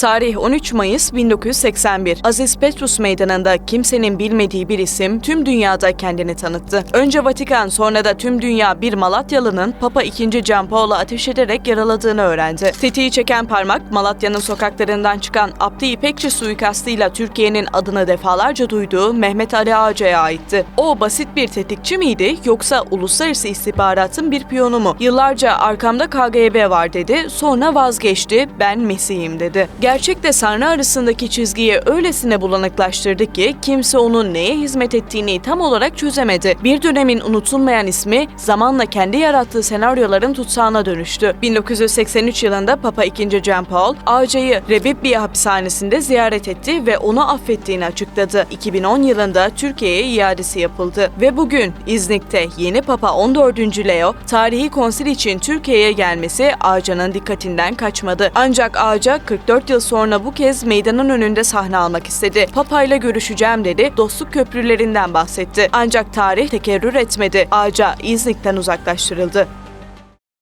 Tarih 13 Mayıs 1981. Aziz Petrus Meydanı'nda kimsenin bilmediği bir isim tüm dünyada kendini tanıttı. Önce Vatikan sonra da tüm dünya bir Malatyalı'nın Papa II. Can Paul'a ateş ederek yaraladığını öğrendi. Tetiği çeken parmak Malatya'nın sokaklarından çıkan Abdi İpekçi suikastıyla Türkiye'nin adını defalarca duyduğu Mehmet Ali Ağca'ya aitti. O basit bir tetikçi miydi yoksa uluslararası istihbaratın bir piyonu mu? Yıllarca arkamda KGB var dedi, sonra vazgeçti, ben Mesih'im dedi. Gerçekle Sanrı arasındaki çizgiyi öylesine bulanıklaştırdı ki kimse onun neye hizmet ettiğini tam olarak çözemedi. Bir dönemin unutulmayan ismi zamanla kendi yarattığı senaryoların tutsağına dönüştü. 1983 yılında Papa II. John Paul, Ağca'yı Rebibbiye hapishanesinde ziyaret etti ve onu affettiğini açıkladı. 2010 yılında Türkiye'ye iadesi yapıldı ve bugün İznik'te yeni Papa 14. Leo tarihi konsil için Türkiye'ye gelmesi Ağca'nın dikkatinden kaçmadı. Ancak Ağca 44 yıl sonra bu kez meydanın önünde sahne almak istedi. Papa ile görüşeceğim dedi, dostluk köprülerinden bahsetti. Ancak tarih tekerrür etmedi. Ağca İznik'ten uzaklaştırıldı.